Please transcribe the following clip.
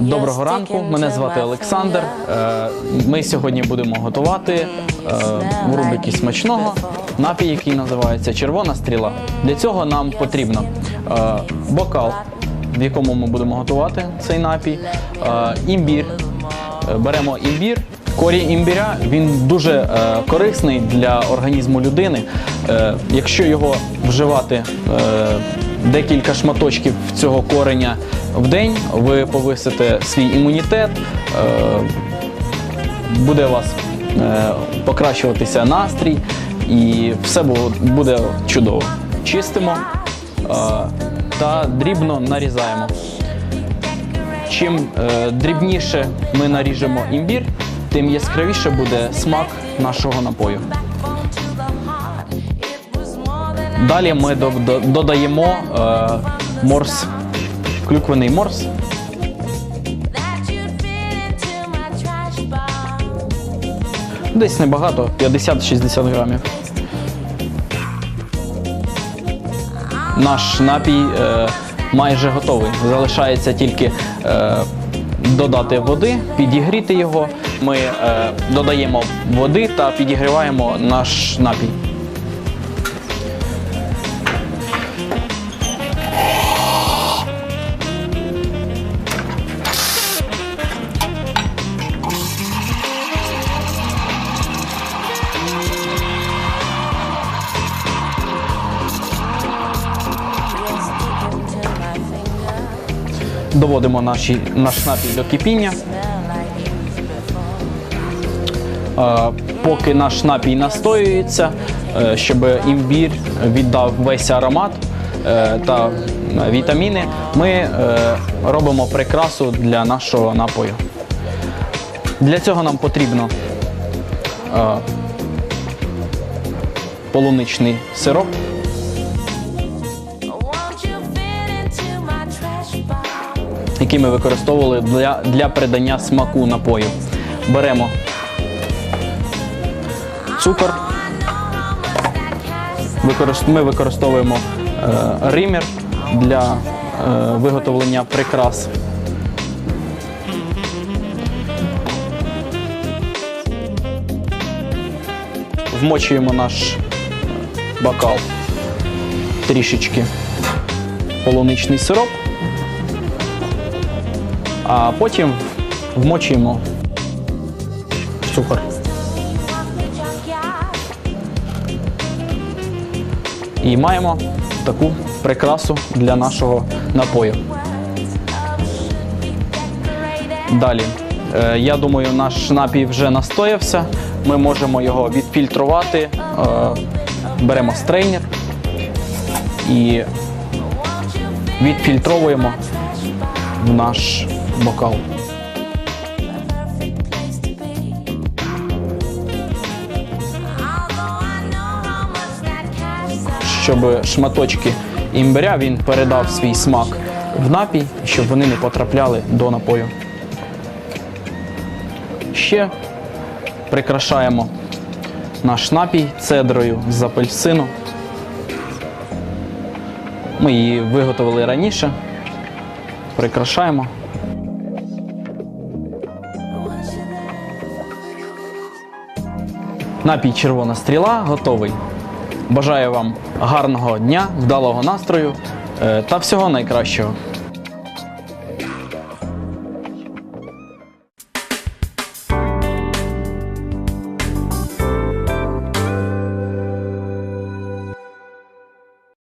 Доброго ранку, мене звати Олександр. Е, Ми сьогодні будемо готувати е, в рубрики смачного напій, який називається Червона стріла. Для цього нам потрібно е, бокал, в якому ми будемо готувати цей напій, імбір. Беремо імбір. Корінь імбіря він дуже е, корисний для організму людини. Е, якщо його вживати е, декілька шматочків цього кореня в день, ви повисите свій імунітет, е, буде у вас е, покращуватися настрій і все буде чудово. Чистимо е, та дрібно нарізаємо. Чим е, дрібніше ми наріжемо імбір, тим яскравіше буде смак нашого напою. Далі ми до- до- додаємо е, морс, клюквений морс. Десь небагато, 50-60 грамів. Наш напій е, майже готовий. Залишається тільки е, додати води, підігріти його. Ми е, додаємо води та підігріваємо наш напій. Доводимо наші, наш напій до кипіння. Е, Поки наш напій настоюється, е, щоб імбір віддав весь аромат е, та вітаміни, ми робимо прикрасу для нашого напою. Для цього нам потрібно полуничний сироп. Який ми використовували для, для придання смаку напою. Беремо цукор. Ми використовуємо е, ример для е, виготовлення прикрас. Вмочуємо наш бокал трішечки полуничний сироп а потім вмочуємо цукор. І маємо таку прикрасу для нашого напою. Далі, е, я думаю, наш напій вже настоявся. Ми можемо його відфільтрувати. Е, Беремо стрейнер і відфільтровуємо в наш бокал. Щоб шматочки імбиря він передав свій смак в напій, щоб вони не потрапляли до напою. Ще прикрашаємо наш напій цедрою з апельсину. Ми її виготовили раніше. Прикрашаємо. Напій червона стріла готовий. Бажаю вам гарного дня, вдалого настрою е, та всього найкращого.